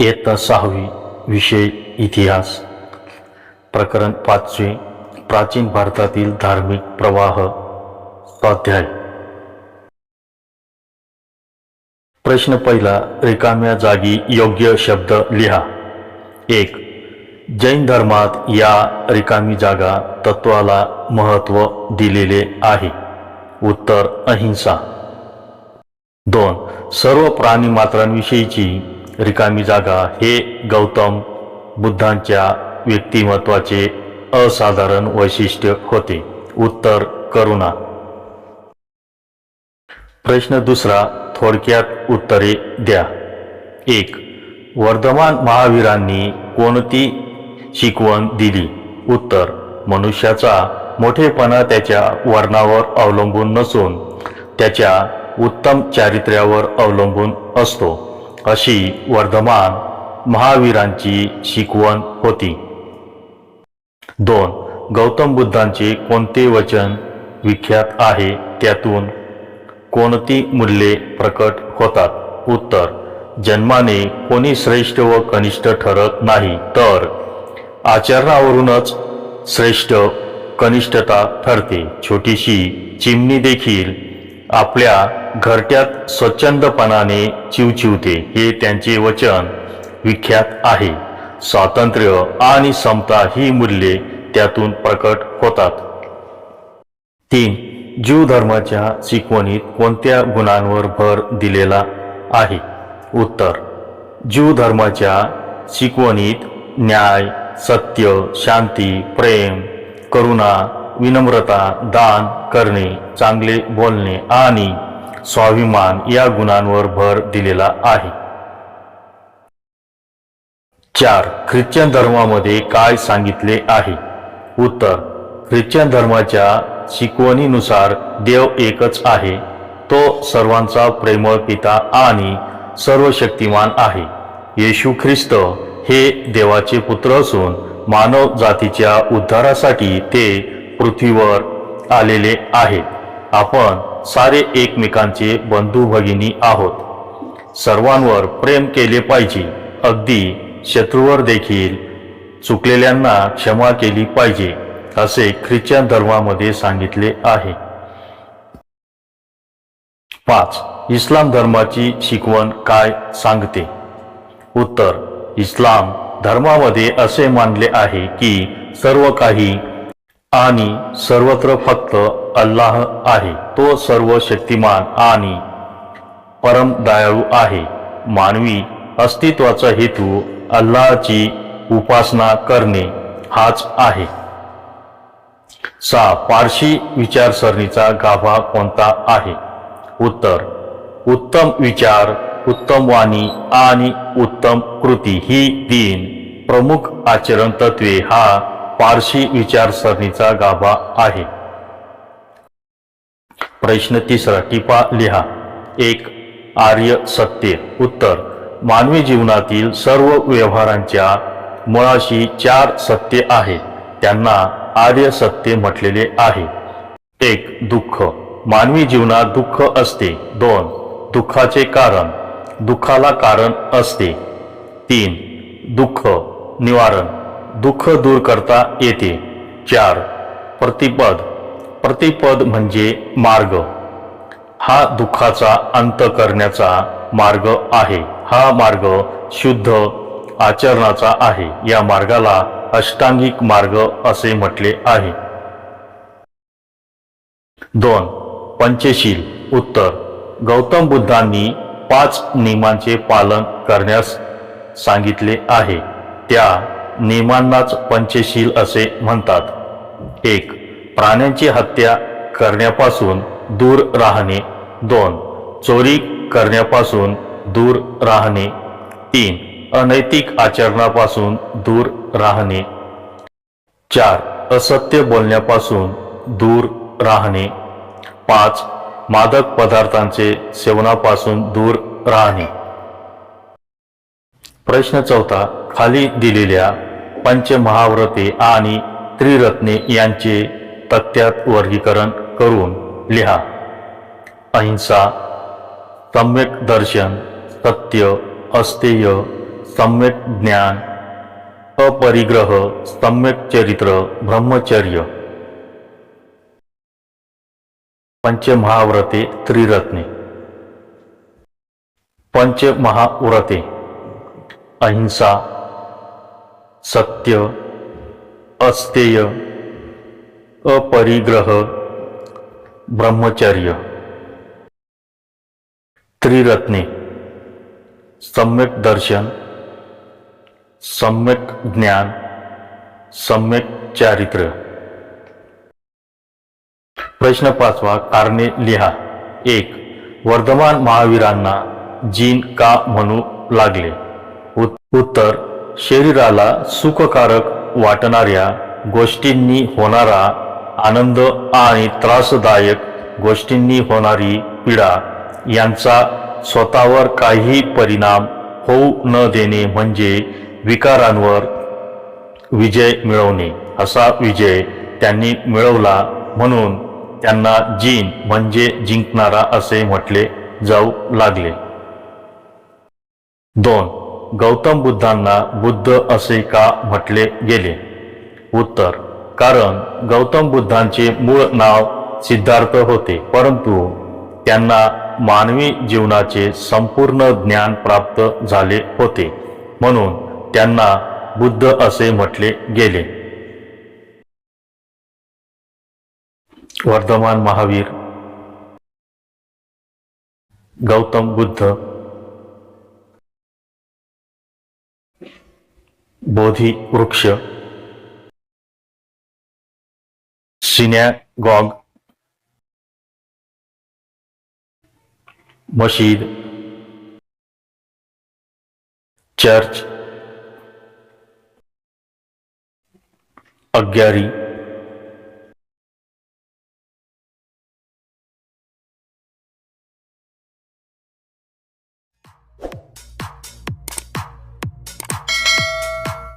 इयत्ता सहावी विषय इतिहास. प्रकरण पाचवे प्राचीन भारतातील धार्मिक प्रवाह स्वाध्याय. प्रश्न पहिला रिकाम्या जागी योग्य शब्द लिहा. एक जैन धर्मात या रिकामी जागा तत्वाला महत्त्व दिलेले आहे. उत्तर अहिंसा. दोन सर्व प्राणी मात्रांविषयीची रिकामी जागा हे गौतम बुद्धांच्या व्यक्तिमत्वाचे असाधारण वैशिष्ट्य होते. उत्तर करुणा. प्रश्न दुसरा थोडक्यात उत्तरे द्या. एक वर्धमान महावीरांनी कोणती शिकवण दिली? उत्तर मनुष्याचा मोठेपणा त्याच्या वर्णावर अवलंबून नसून त्याच्या उत्तम चारित्र्यावर अवलंबून असतो. अशी वर्धमान महावीरांची शिकवण होती. दोन गौतम बुद्धांचे कोणते वचन विख्यात आहे त्यातून कोणती मूल्ये प्रकट होतात? उत्तर जन्माने कोणी श्रेष्ठ व कनिष्ठ ठरत नाही तर आचरणावरूनच श्रेष्ठ कनिष्ठता ठरते. छोटीशी चिमणी देखील आपल्या घरट्यात स्वच्छंदपणाने चिवचिवते हे त्यांचे वचन विख्यात आहे. स्वातंत्र्य आणि समता ही मूल्ये त्यातून प्रकट होतात. तीन जीव धर्माच्या शिकवणीत कोणत्या गुणांवर भर दिलेला आहे? उत्तर जीव धर्माच्या शिकवणीत न्याय सत्य शांती प्रेम करुणा विनम्रता दान करणे चांगले बोलणे आणि स्वाभिमान या गुणांवर भर दिलेला आहे. चार ख्रिश्चन धर्मामध्ये काय सांगितले आहे? उत्तर ख्रिश्चन धर्माच्या शिकवणीनुसार देव एकच आहे. तो सर्वांचा प्रेमळ पिता आणि सर्व शक्तिमान आहे. येशू ख्रिस्त हे देवाचे पुत्र असून मानव जातीच्या उद्धारासाठी ते पृथ्वीवर आलेले आहेत. आपण सारे एकमेकांचे बंधू भगिनी आहोत. सर्वांवर प्रेम केले पाहिजे. अगदी शत्रूवर देखील चुकलेल्यांना क्षमा केली पाहिजे असे ख्रिश्चन धर्मामध्ये सांगितले आहे. पाच. इस्लाम धर्माची शिकवण काय सांगते? उत्तर. इस्लाम धर्मामध्ये असे मानले आहे की सर्व काही आणि सर्वत्र फक्त अल्लाह आहे. तो सर्व शक्तिमान आणि परम दयाळू आहे. मानवी अस्तित्वाचा हेतू अल्लाहची उपासना करणे हाच आहे. सा पारशी विचारसरणीचा गाभा कोणता आहे? उत्तर उत्तम विचार उत्तम वाणी आणि उत्तम कृती ही तीन प्रमुख आचरण तत्वे हा पारशी विचारसरणीचा गाभा आहे. प्रश्न तिसरा टिपा लिहा. एक आर्य सत्य. उत्तर मानवी जीवनातील सर्व व्यवहारांच्या मुळाशी चार सत्य आहे. त्यांना आर्य सत्य म्हटलेले आहे. एक दुःख. मानवी जीवनात दुःख असते. दोन दुःखाचे कारण. दुःखाला कारण असते. तीन दुःख निवारण. दुःख दूर करता येते. चार. प्रतिपद. प्रतिपद म्हणजे मार्ग. हा दुःखाचा अंत करण्याचा मार्ग आहे. हा मार्ग शुद्ध आचरणाचा आहे. या मार्गाला अष्टांगिक मार्ग असे म्हटले आहे. दोन. पंचशील. उत्तर. गौतम बुद्धांनी पाच नियमांचे पालन करण्यास सांगितले आहे. त्या नियमांनाच पंचशील असे म्हणतात. एक प्राण्यांची हत्या करण्यापासून दूर राहणे. दोन चोरी करण्यापासून दूर राहणे. तीन अनैतिक आचरणापासून दूर राहणे. चार असत्य बोलण्यापासून दूर राहणे. पाच मादक पदार्थांचे सेवनापासून दूर राहणे. प्रश्न चौथा खाली दिलेल्या पंचमहाव्रते आणि त्रिरत्ने यांचे तक्त्यात वर्गीकरण करून लिहा. अहिंसा सम्यक दर्शन सत्य अस्तेय सम्यक ज्ञान अपरिग्रह सम्यक चरित्र ब्रह्मचर्य. पंचमहाव्रते त्रिरत्ने. पंचमहाव्रते. अहिंसा सत्य अस्तेय अपरिग्रह ब्रह्मचर्य. त्रिरत्ने सम्यक दर्शन सम्यक ज्ञान सम्यक चारित्र्य प्रश्न पाचवा कारणे लिहा. एक वर्धमान महावीरांना जीन का म्हणू लागले? उत्तर शरीराला सुखकारक वाटणाऱ्या गोष्टींनी होणारा आनंद आणि त्रासदायक गोष्टींनी होणारी पीडा यांचा स्वतःवर काही परिणाम होऊ न देणे म्हणजे विकारांवर विजय मिळवणे. असा विजय त्यांनी मिळवला म्हणून त्यांना जीन म्हणजे जिंकणारा असे म्हटले जाऊ लागले. दोन गौतम बुद्धांना बुद्ध असे का म्हटले गेले? उत्तर कारण गौतम बुद्धांचे मूळ नाव सिद्धार्थ होते परंतु त्यांना मानवी जीवनाचे संपूर्ण ज्ञान प्राप्त झाले होते म्हणून त्यांना बुद्ध असे म्हटले गेले. वर्धमान महावीर. गौतम बुद्ध बोधी वृक्ष सिनॅगॉग मशीद। चर्च। अग्यारी।